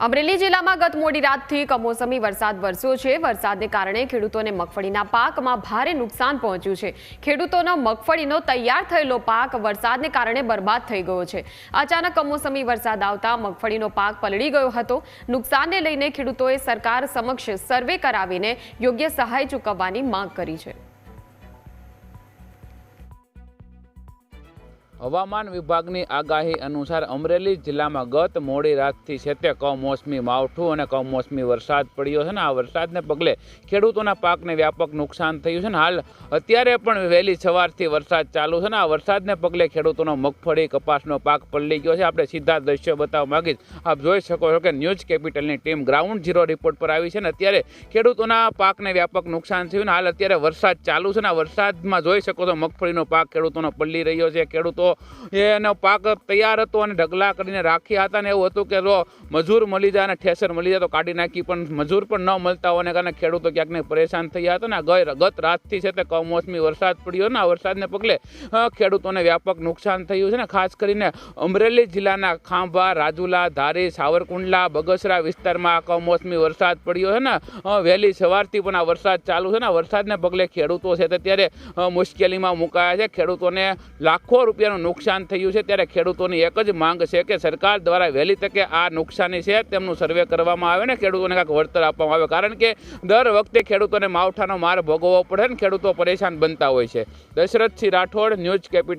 અમરેલી જિલ્લામાં ગત મોડી રાતથી કમોસમી વરસાદ વરસ્યો છે. વરસાદને કારણે ખેડૂતોને મગફળીના પાકમાં ભારે નુકસાન પહોંચ્યું છે. ખેડૂતોનો મગફળીનો તૈયાર થયેલો પાક વરસાદને કારણે બરબાદ થઈ ગયો છે. અચાનક કમોસમી વરસાદ આવતા મગફળીનો પાક પલળી ગયો હતો. નુકસાનને લઈને ખેડૂતોએ સરકાર સમક્ષ સર્વે કરાવીને યોગ્ય સહાય ચૂકવવાની માંગ કરી છે. હવામાન વિભાગની આગાહી અનુસાર અમરેલી જિલ્લામાં ગત મોડી રાતથી છે તે કમોસમી માવઠું અને કમોસમી વરસાદ પડ્યો છે ને. આ વરસાદને પગલે ખેડૂતોના પાકને વ્યાપક નુકસાન થયું છે ને. હાલ અત્યારે પણ વહેલી સવારથી વરસાદ ચાલુ છે ને. આ વરસાદને પગલે ખેડૂતોનો મગફળી કપાસનો પાક પલળી ગયો છે. આપણે સીધા દ્રશ્યો બતાવવા માગીશ. આપ જોઈ શકો છો કે ન્યૂઝ કેપિટલની ટીમ ગ્રાઉન્ડ ઝીરો રિપોર્ટ પર આવી છે ને. અત્યારે ખેડૂતોના પાકને વ્યાપક નુકસાન થયું ને. હાલ અત્યારે વરસાદ ચાલુ છે ને. આ વરસાદમાં જોઈ શકો છો મગફળીનો પાક ખેડૂતોનો પલળી રહ્યો છે. ખેડૂતો એનો પાક તૈયાર હતો અને ઢગલા કરીને રાખ્યા હતા ને એવું હતું કે જો મજૂર મળી જાય અને ઠેસર મળી જાય તો કાઢી નાખી. પણ મજૂર પણ ન મળતા હોવાને કારણે ખેડૂતો ક્યાંક પરેશાન થયા હતા ને ગઈ ગત રાતથી છે તે કમોસમી વરસાદ પડ્યો ને આ વરસાદને પગલે ખેડૂતોને વ્યાપક નુકસાન થયું છે ને ખાસ કરીને અમરેલી જિલ્લાના ખાંભા, રાજુલા, ધારી, સાવરકુંડલા, બગસરા વિસ્તારમાં આ કમોસમી વરસાદ પડ્યો છે ને વહેલી સવારથી પણ આ વરસાદ ચાલુ છે ને વરસાદને પગલે ખેડૂતો છે તે ત્યારે મુશ્કેલીમાં મુકાયા છે. ખેડૂતોને લાખો રૂપિયાનું નુકસાન થયું છે ત્યારે ખેડૂતોની એક જ માંગ છે કે સરકાર દ્વારા વહેલી તકે આ નુકસાની છે તેમનું સર્વે કરવામાં આવે ને ખેડૂતોને કાંઈક વળતર આપવામાં આવે. કારણ કે દર વખતે ખેડૂતોને માવઠાનો માર ભોગવવો પડે ને ખેડૂતો પરેશાન બનતા હોય છે. Dashrathsinh Rathod, news capital